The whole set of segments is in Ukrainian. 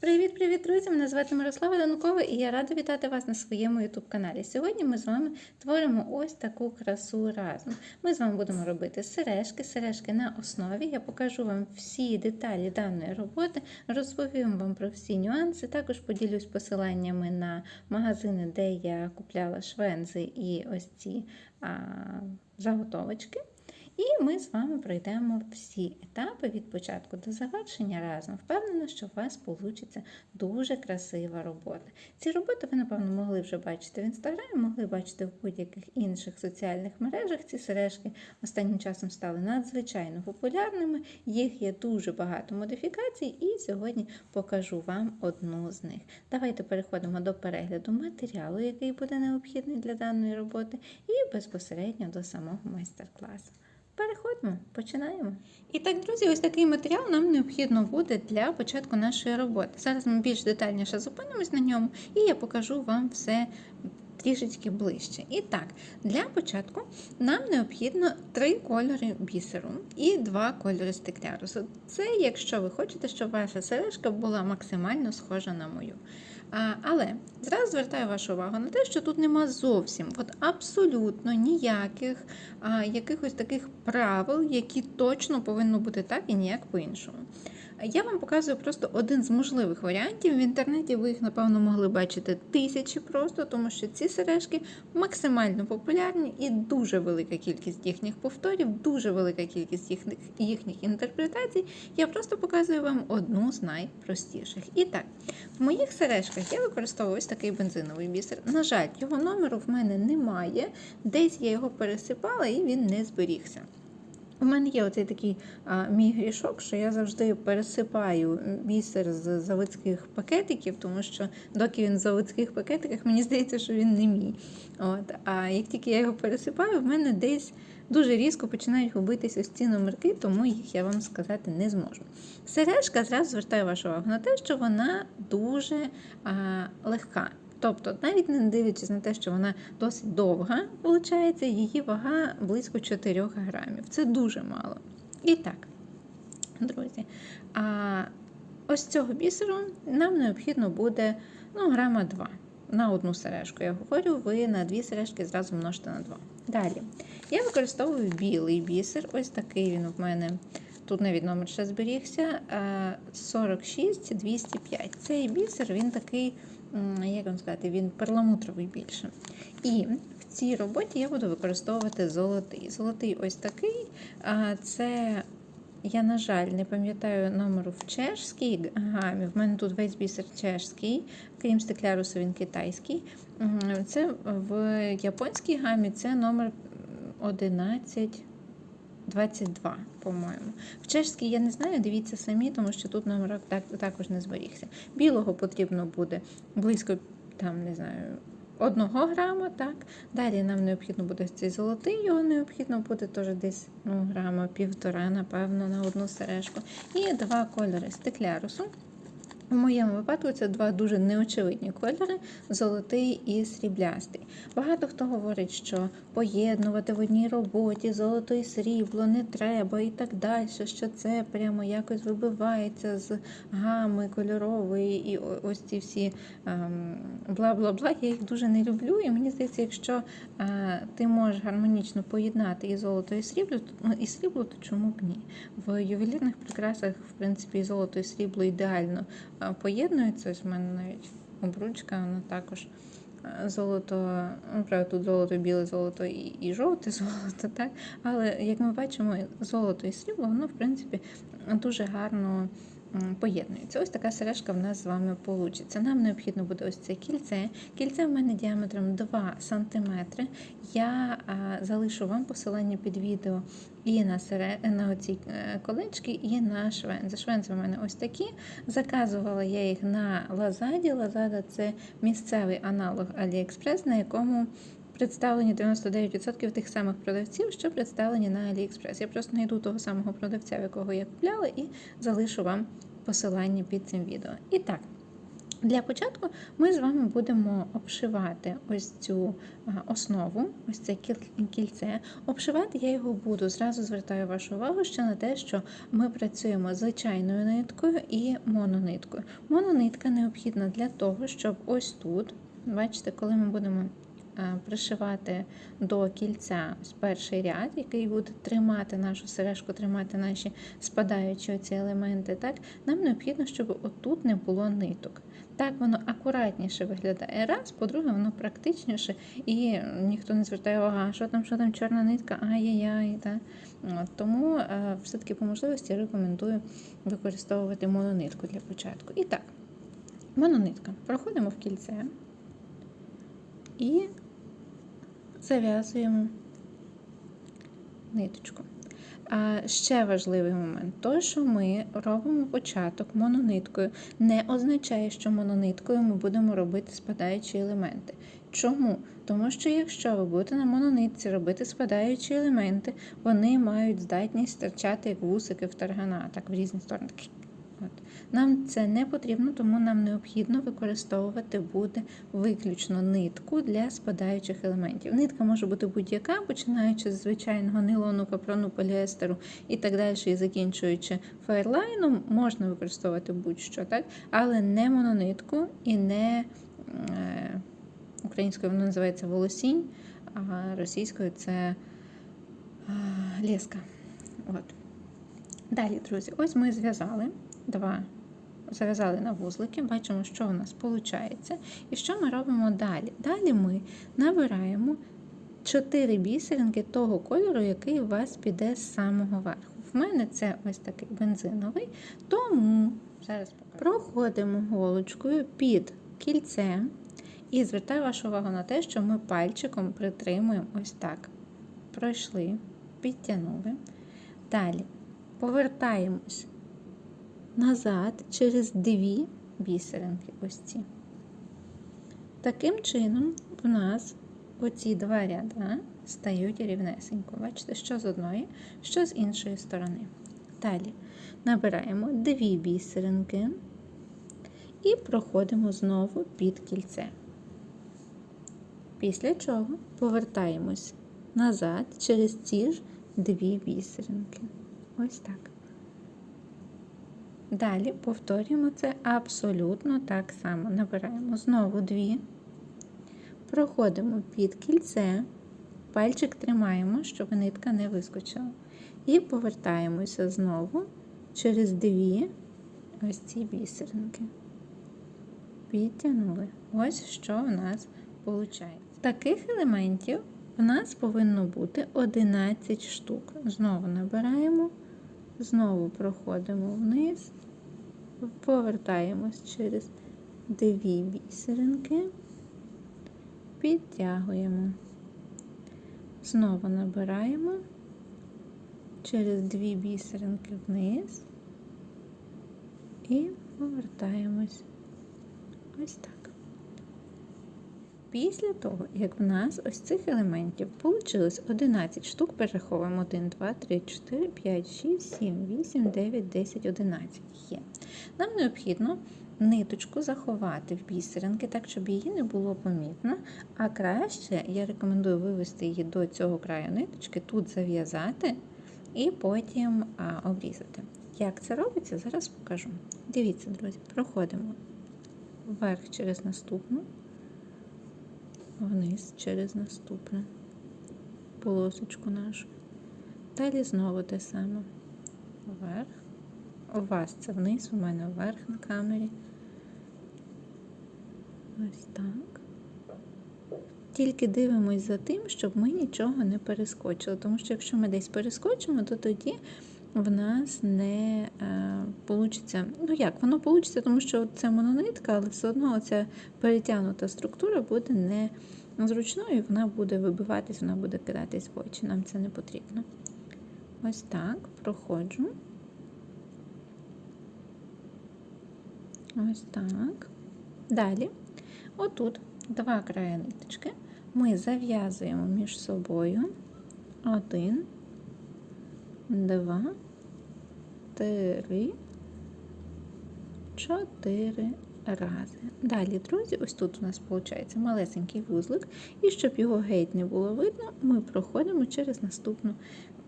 Привіт-привіт, друзі! Мене звати Мирослава Данкова і я рада вітати вас на своєму youtube каналі. Сьогодні ми з вами творимо ось таку красу разом. Ми з вами будемо робити сережки, сережки на основі. Я покажу вам всі деталі даної роботи, розповім вам про всі нюанси. Також поділюсь посиланнями на магазини, де я купляла швензи і ось ці а, заготовочки. І ми з вами пройдемо всі етапи від початку до завершення разом. Впевнена, що у вас вийде дуже красива робота. Ці роботи ви, напевно, могли вже бачити в інстаграмі, могли бачити в будь-яких інших соціальних мережах. Ці сережки останнім часом стали надзвичайно популярними. Їх є дуже багато модифікацій, і сьогодні покажу вам одну з них. Давайте переходимо до перегляду матеріалу, який буде необхідний для даної роботи, і безпосередньо до самого майстер-класу. Переходимо, починаємо. І так, друзі, ось такий матеріал нам необхідно буде для початку нашої роботи. Зараз ми більш детальніше зупинимось на ньому, і я покажу вам все трішечки ближче. І так, для початку нам необхідно три кольори бісеру і два кольори стеклярусу. Це якщо ви хочете, щоб ваша сережка була максимально схожа на мою. Але зразу звертаю вашу увагу на те, що тут нема зовсім от абсолютно ніяких а, якихось таких правил, які точно повинно бути так і ніяк по-іншому. Я вам показую просто один з можливих варіантів. В інтернеті ви їх, напевно, могли бачити тисячі просто, тому що ці сережки максимально популярні і дуже велика кількість їхніх повторів, дуже велика кількість їхніх, їхніх інтерпретацій. Я просто показую вам одну з найпростіших. І так, в моїх сережках я використовую ось такий бензиновий бісер. На жаль, його номеру в мене немає. Десь я його пересипала і він не зберігся. У мене є оцей такий а, мій грішок, що я завжди пересипаю бісер з заводських пакетиків, тому що доки він в заводських пакетиках, мені здається, що він не мій. От. А як тільки я його пересипаю, в мене десь дуже різко починають губитись ось ці номерки, тому їх я вам сказати не зможу. Сережка зразу звертаю вашу увагу на те, що вона дуже а, легка. Тобто, навіть не дивлячись на те, що вона досить довга, виходить, її вага близько 4 грамів. Це дуже мало. І так, друзі, а ось цього бісеру нам необхідно буде ну, грама 2 на одну сережку. Я говорю, ви на дві сережки зразу множите на 2. Далі. Я використовую білий бісер, ось такий він в мене. Тут навіть номер ще зберігся 46 205. Цей бісер він такий як вам сказати, він перламутровий більше. І в цій роботі я буду використовувати золотий. Золотий ось такий. Це, я, на жаль, не пам'ятаю номеру в чешській гамі. В мене тут весь бісер чешський, крім стеклярусу, він китайський. Це в японській гамі це номер 11. 22, по-моєму. В чешській я не знаю, дивіться самі, тому що тут номер так, також не зберігся. Білого потрібно буде близько, там, не знаю, одного грама, так. Далі нам необхідно буде цей золотий, його необхідно буде теж десь ну, грама, півтора, напевно, на одну сережку. І два кольори стеклярусу. У моєму випадку це два дуже неочевидні кольори золотий і сріблястий. Багато хто говорить, що поєднувати в одній роботі золото і срібло не треба і так далі, що це прямо якось вибивається з гами кольорової, і ось ці всі бла-бла-бла. Я їх дуже не люблю. І мені здається, якщо а, ти можеш гармонічно поєднати і золото, і срібло, ну, і срібло, то чому б ні? В ювелірних прикрасах, в принципі, і золото і срібло ідеально поєднується. Ось в мене навіть обручка, вона також золото, ну, правда, тут золото, біле золото і, і жовте золото, так? Але як ми бачимо, золото і срібло, воно, в принципі, дуже гарно поєднується. Ось така сережка в нас з вами вийде. Нам необхідно буде ось це кільце. Кільце в мене діаметром 2 см. Я залишу вам посилання під відео і на серед... на оці е, колечки, і на швензи. Швензи в мене ось такі. Заказувала я їх на Лазаді. Лазада це місцевий аналог Аліекспрес, на якому Представлені 99% тих самих продавців, що представлені на AliExpress. Я просто знайду того самого продавця, в якого я купляла, і залишу вам посилання під цим відео. І так, Для початку ми з вами будемо обшивати ось цю основу, ось це кільце. Обшивати я його буду. Зразу звертаю вашу увагу ще на те, що ми працюємо звичайною ниткою і монониткою. Мононитка необхідна для того, щоб ось тут, бачите, коли ми будемо пришивати до кільця ось перший ряд, який буде тримати нашу сережку, тримати наші спадаючі оці елементи, так, нам необхідно, щоб отут не було ниток. Так воно акуратніше виглядає. Раз, по-друге, воно практичніше, і ніхто не звертає увагу, що там, що там, чорна нитка, ай-яй-яй. Та? Тому е, все-таки по можливості рекомендую використовувати мононитку для початку. І так, мононитка. Проходимо в кільце і зав'язуємо ниточку. А ще важливий момент: то, що ми робимо початок монониткою, не означає, що монониткою ми будемо робити спадаючі елементи. Чому? Тому що якщо ви будете на мононитці робити спадаючі елементи, вони мають здатність стирчати як вусики в таргана, так в різні сторони. От. Нам це не потрібно, тому нам необхідно використовувати буде виключно нитку для спадаючих елементів. Нитка може бути будь-яка, починаючи з звичайного нейлону, капрону, поліестеру і так далі, і закінчуючи фейерлайном, можна використовувати будь-що, так? але не мононитку і не е, українською воно називається волосінь, а російською це е, леска. От. Далі, друзі, ось ми зв'язали два, зав'язали на вузлики, бачимо, що у нас виходить. І що ми робимо далі? Далі ми набираємо 4 бісеринки того кольору, який у вас піде з самого верху. В мене це ось такий бензиновий, тому зараз покажу. проходимо голочкою під кільце і звертаю вашу увагу на те, що ми пальчиком притримуємо ось так. Пройшли, підтягнули. Далі повертаємось назад через дві бісеринки. Ось ці. Таким чином, в нас оці два ряда стають рівнесенько. Бачите, що з одної, що з іншої сторони. Далі набираємо дві бісеринки і проходимо знову під кільце. Після чого повертаємось назад через ці ж дві бісеринки. Ось так. Далі повторюємо це абсолютно так само. Набираємо знову дві, проходимо під кільце, пальчик тримаємо, щоб нитка не вискочила. І повертаємося знову через дві ось ці бісеринки. Підтягнули. Ось що у нас виходить. Таких елементів у нас повинно бути 11 штук. Знову набираємо, знову проходимо вниз, повертаємось через дві бісеринки, підтягуємо. Знову набираємо через дві бісеринки вниз і повертаємось. Ось так. Після того, як в нас ось цих елементів вийшло 11 штук, перераховуємо 1, 2, 3, 4, 5, 6, 7, 8, 9, 10, 11 є. Нам необхідно ниточку заховати в бісеринки, так, щоб її не було помітно. А краще я рекомендую вивести її до цього краю ниточки, тут зав'язати і потім обрізати. Як це робиться, зараз покажу. Дивіться, друзі, проходимо вверх через наступну вниз через наступну полосочку нашу. Далі знову те саме. Вверх. У вас це вниз, у мене вверх на камері. Ось так. Тільки дивимось за тим, щоб ми нічого не перескочили. Тому що якщо ми десь перескочимо, то тоді в нас не е, получиться. Ну як, воно получиться, тому що це мононитка, але все одно ця перетягнута структура буде не зручною, і вона буде вибиватись, вона буде кидатись в очі. Нам це не потрібно. Ось так, проходжу. Ось так. Далі, отут два краї ниточки ми зав'язуємо між собою один, два, три, чотири рази. Далі, друзі, ось тут у нас виходить малесенький вузлик, і щоб його геть не було видно, ми проходимо через наступну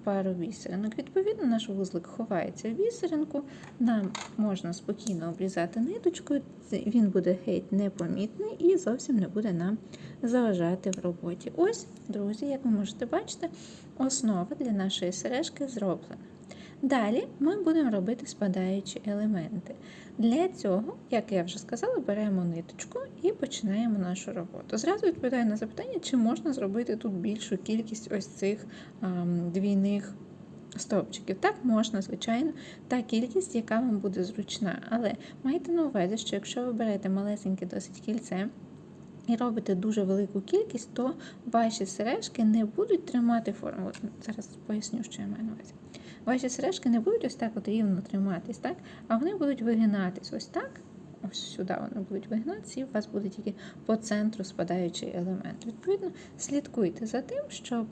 пару бісеринок. Відповідно, наш вузлик ховається в бісеринку, нам можна спокійно обрізати ниточкою, він буде геть непомітний і зовсім не буде нам заважати в роботі. Ось, друзі, як ви можете бачити, основа для нашої сережки зроблена. Далі ми будемо робити спадаючі елементи. Для цього, як я вже сказала, беремо ниточку і починаємо нашу роботу. Зразу відповідаю на запитання, чи можна зробити тут більшу кількість ось цих ам, двійних стовпчиків. Так, можна, звичайно, та кількість, яка вам буде зручна. Але майте на увазі, що якщо ви берете малесеньке досить кільце, і робите дуже велику кількість, то ваші сережки не будуть тримати форму. Зараз поясню, що я маю на увазі. Ваші сережки не будуть ось так от рівно триматись, так? а вони будуть вигинатись ось так. Ось сюди вони будуть вигинатися, і у вас буде тільки по центру спадаючий елемент. Відповідно, слідкуйте за тим, щоб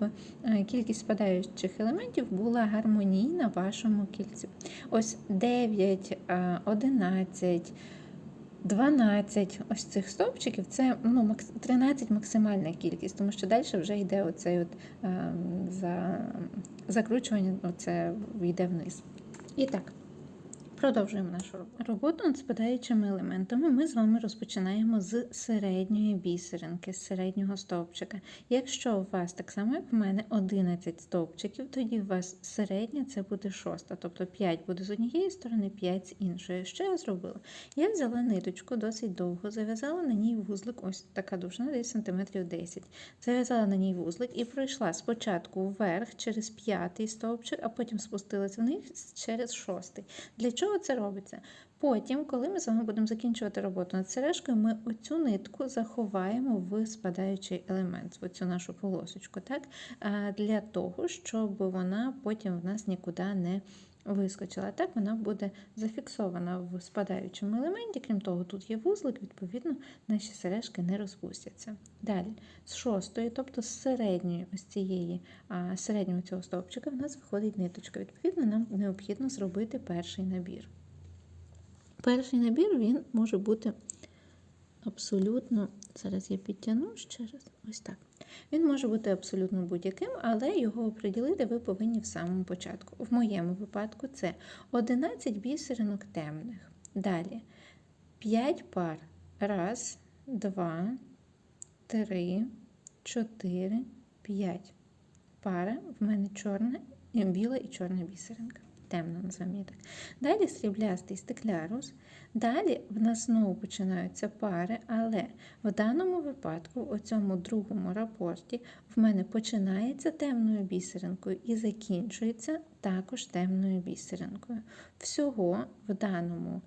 е, кількість спадаючих елементів була гармонійна вашому кільцю. Ось 9, е, 11, 12 ось цих стовпчиків це ну, макс- 13 максимальна кількість, тому що далі вже йде оцей от, е, за, закручування, оце йде вниз. І так, продовжуємо нашу роботу. Над спадаючими елементами ми з вами розпочинаємо з середньої бісеринки, з середнього стовпчика. Якщо у вас так само, як в мене, 11 стовпчиків, тоді у вас середня це буде шоста, тобто 5 буде з однієї сторони, 5 з іншої. Що я зробила? Я взяла ниточку досить довго, зав'язала на ній вузлик, ось така довжина, десь сантиметрів 10. Зав'язала на ній вузлик і пройшла спочатку вверх через п'ятий стовпчик, а потім спустилась вниз через шостий. Для чого це робиться? Потім, коли ми з вами будемо закінчувати роботу над сережкою, ми оцю нитку заховаємо в спадаючий елемент, в оцю нашу полосочку, так? Для того, щоб вона потім в нас нікуди не вискочила. Так вона буде зафіксована в спадаючому елементі. Крім того, тут є вузлик, відповідно, наші сережки не розпустяться. Далі, з шостої, тобто з середньої ось цієї середнього цього стовпчика, в нас виходить ниточка. Відповідно, нам необхідно зробити перший набір. Перший набір він може бути абсолютно, зараз я підтягну ще раз, ось так. Він може бути абсолютно будь-яким, але його оприділити ви повинні в самому початку. В моєму випадку це 11 бісеринок темних. Далі 5 пар. Раз, два, три, чотири, п'ять. Пара в мене чорна, біла і чорна бісеринка. Темно називаємо її так. Далі сріблястий стеклярус. Далі в нас знову починаються пари, але в даному випадку, у цьому другому рапорті, в мене починається темною бісеринкою і закінчується також темною бісеринкою. Всього в даному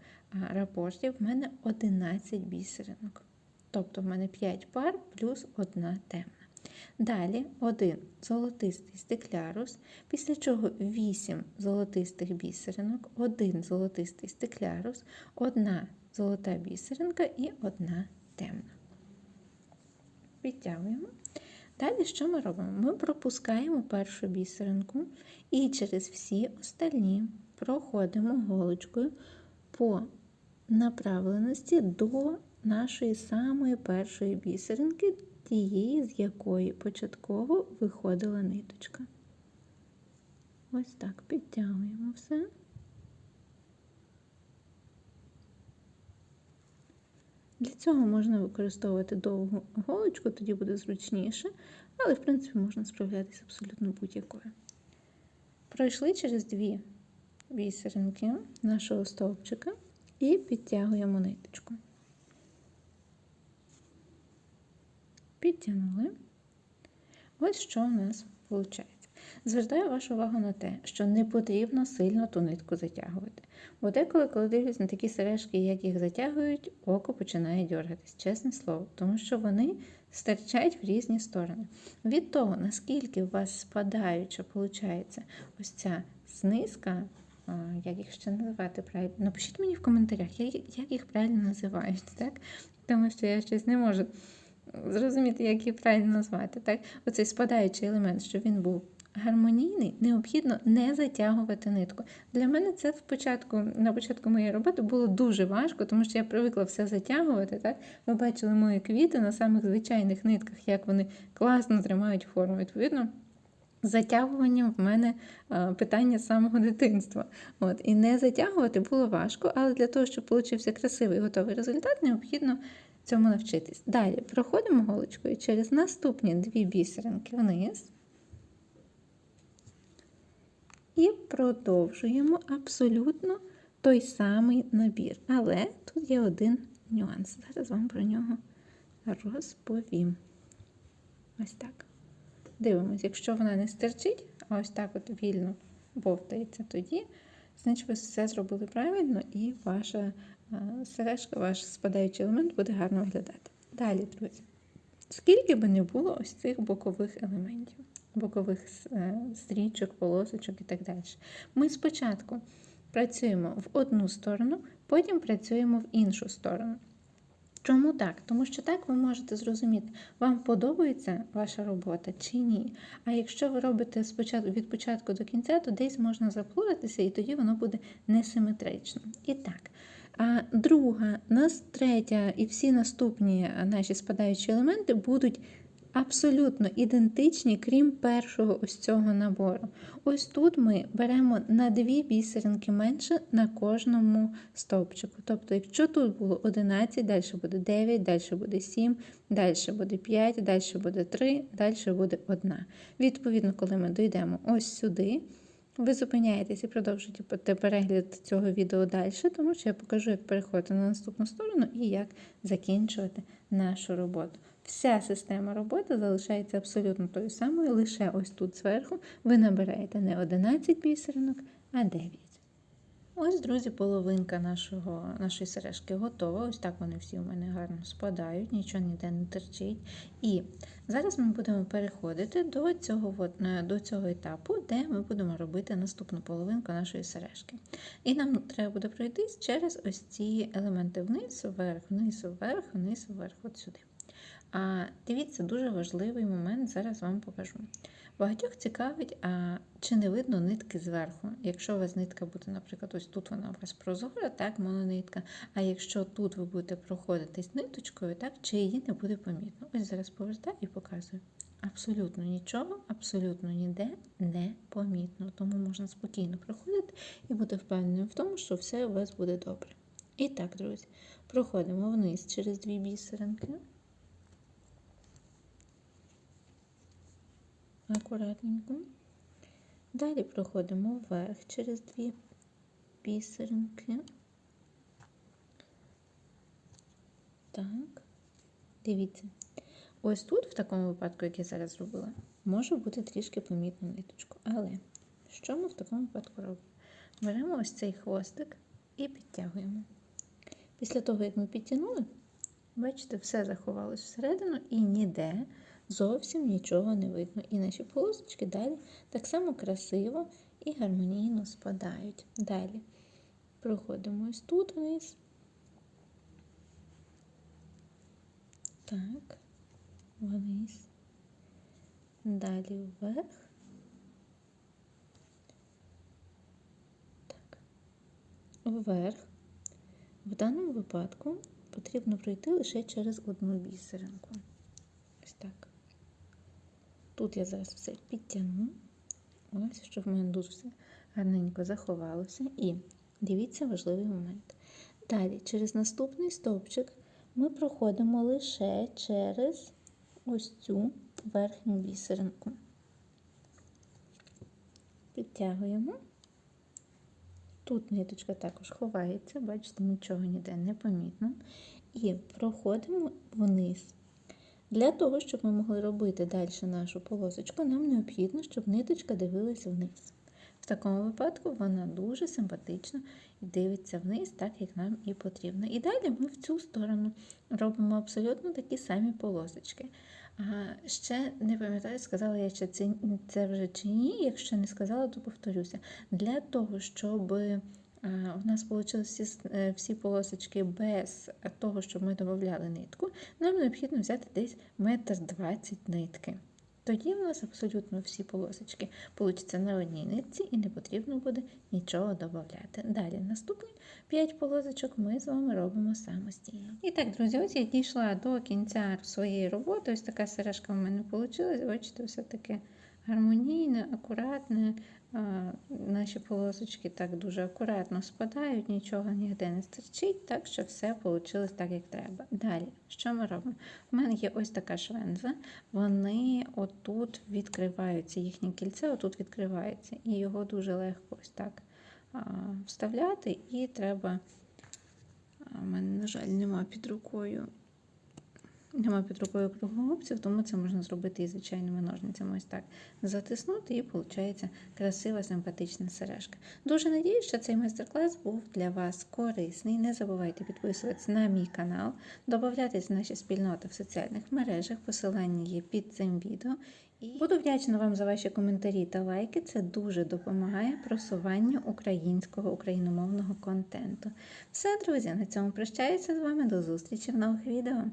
рапорті в мене 11 бісеринок. Тобто в мене 5 пар плюс одна темна. Далі один золотистий стеклярус, після чого 8 золотистих бісеринок, один золотистий стеклярус, одна золота бісеринка і одна темна. Підтягуємо. Далі що ми робимо? Ми пропускаємо першу бісеринку і через всі остальні проходимо голочкою по направленості до нашої самої першої бісеринки, тієї, з якої початково виходила ниточка. Ось так підтягуємо все. Для цього можна використовувати довгу голочку, тоді буде зручніше, але, в принципі, можна справлятися абсолютно будь-якою. Пройшли через дві бісеринки нашого стовпчика і підтягуємо ниточку. Підтягнули. Ось що у нас виходить. Звертаю вашу увагу на те, що не потрібно сильно ту нитку затягувати. Бо деколи, коли дивлюсь на такі сережки, як їх затягують, око починає дергатись, чесне слово, тому що вони стирчать в різні сторони. Від того, наскільки у вас спадаюча, виходить, ось ця знизка, як їх ще називати правильно, напишіть мені в коментарях, як їх правильно називають, так? тому що я щось не можу зрозуміти, як її правильно назвати. Так? Оцей спадаючий елемент, щоб він був гармонійний, необхідно не затягувати нитку. Для мене це спочатку, на початку моєї роботи було дуже важко, тому що я привикла все затягувати. Так? Ви бачили мої квіти на самих звичайних нитках, як вони класно тримають форму. Відповідно, затягуванням в мене а, питання самого дитинства. От. І не затягувати було важко, але для того, щоб получився красивий готовий результат, необхідно цьому навчитись. Далі проходимо голочкою через наступні дві бісеринки вниз. І продовжуємо абсолютно той самий набір. Але тут є один нюанс. Зараз вам про нього розповім. Ось так. Дивимось, якщо вона не стерчить, а ось так от вільно бовтається тоді, значить ви все зробили правильно і ваша сережка, ваш спадаючий елемент буде гарно виглядати. Далі, друзі, скільки би не було ось цих бокових елементів, бокових е, стрічок, полосочок і так далі. Ми спочатку працюємо в одну сторону, потім працюємо в іншу сторону. Чому так? Тому що так ви можете зрозуміти, вам подобається ваша робота чи ні. А якщо ви робите від початку до кінця, то десь можна заплутатися, і тоді воно буде несиметрично. І так. А друга, нас третя і всі наступні наші спадаючі елементи будуть абсолютно ідентичні, крім першого ось цього набору. Ось тут ми беремо на дві бісеринки менше на кожному стовпчику. Тобто, якщо тут було 11, далі буде 9, далі буде 7, далі буде 5, далі буде 3, далі буде 1. Відповідно, коли ми дійдемо ось сюди. Ви зупиняєтесь і продовжуєте перегляд цього відео далі, тому що я покажу, як переходити на наступну сторону і як закінчувати нашу роботу. Вся система роботи залишається абсолютно тою самою, лише ось тут зверху ви набираєте не 11 бісеринок, а 9. Ось, друзі, половинка нашого, нашої сережки готова. Ось так вони всі у мене гарно спадають, нічого ніде не терчить. І зараз ми будемо переходити до цього, до цього етапу, де ми будемо робити наступну половинку нашої сережки. І нам треба буде пройтись через ось ці елементи вниз, вверх, вниз, вверх, вниз, вверх, от сюди. А дивіться, дуже важливий момент, зараз вам покажу. Багатьох цікавить, а чи не видно нитки зверху. Якщо у вас нитка буде, наприклад, ось тут вона у вас прозора, так, мононитка. А якщо тут ви будете проходитись ниточкою, так, чи її не буде помітно. Ось зараз повертаю і показую. Абсолютно нічого, абсолютно ніде не помітно. Тому можна спокійно проходити і бути впевненим в тому, що все у вас буде добре. І так, друзі, проходимо вниз через дві бісеринки. Акуратненько. Далі проходимо вверх через дві бісеринки. Так, дивіться. Ось тут, в такому випадку, як я зараз зробила, може бути трішки помітну ниточку. Але що ми в такому випадку робимо? Беремо ось цей хвостик і підтягуємо. Після того, як ми підтягнули, бачите, все заховалось всередину і ніде зовсім нічого не видно. І наші полосочки далі так само красиво і гармонійно спадають. Далі проходимо ось тут вниз. Так, вниз. Далі вверх. Так, вверх. В даному випадку потрібно пройти лише через одну бісеринку. Тут я зараз все підтягну, ось, щоб в мене дуже все гарненько заховалося. І дивіться важливий момент. Далі, через наступний стовпчик ми проходимо лише через ось цю верхню бісеринку. Підтягуємо. Тут ниточка також ховається, бачите, нічого ніде не помітно. І проходимо вниз. Для того, щоб ми могли робити далі нашу полосочку, нам необхідно, щоб ниточка дивилася вниз. В такому випадку вона дуже симпатично дивиться вниз, так як нам і потрібно. І далі ми в цю сторону робимо абсолютно такі самі полосочки. А ще не пам'ятаю, сказала я, чи це вже чи ні. Якщо не сказала, то повторюся. Для того, щоб у нас вийшли всі, е, всі полосочки без того, щоб ми додавали нитку, нам необхідно взяти десь метр двадцять нитки. Тоді в нас абсолютно всі полосочки получаться на одній нитці і не потрібно буде нічого додати. Далі наступні 5 полосочок ми з вами робимо самостійно. І так, друзі, ось я дійшла до кінця своєї роботи. Ось така сережка в мене вийшла. Бачите, все таке гармонійне, акуратне. Наші полосочки так дуже акуратно спадають, нічого ніде не стерчить, так що все вийшло так, як треба. Далі, що ми робимо? У мене є ось така швенза, вони отут відкриваються, їхнє кільце отут відкривається, і його дуже легко ось так вставляти, і треба. У мене, на жаль, нема під рукою. Нема під рукою круглогубців, тому це можна зробити і звичайними ножницями. Ось так затиснути, і виходить красива, симпатична сережка. Дуже надію, що цей майстер-клас був для вас корисний. Не забувайте підписуватися на мій канал, додаватись в наші спільноти в соціальних мережах. Посилання є під цим відео. І буду вдячна вам за ваші коментарі та лайки. Це дуже допомагає просуванню українського україномовного контенту. Все, друзі, на цьому прощаюся з вами. До зустрічі в нових відео.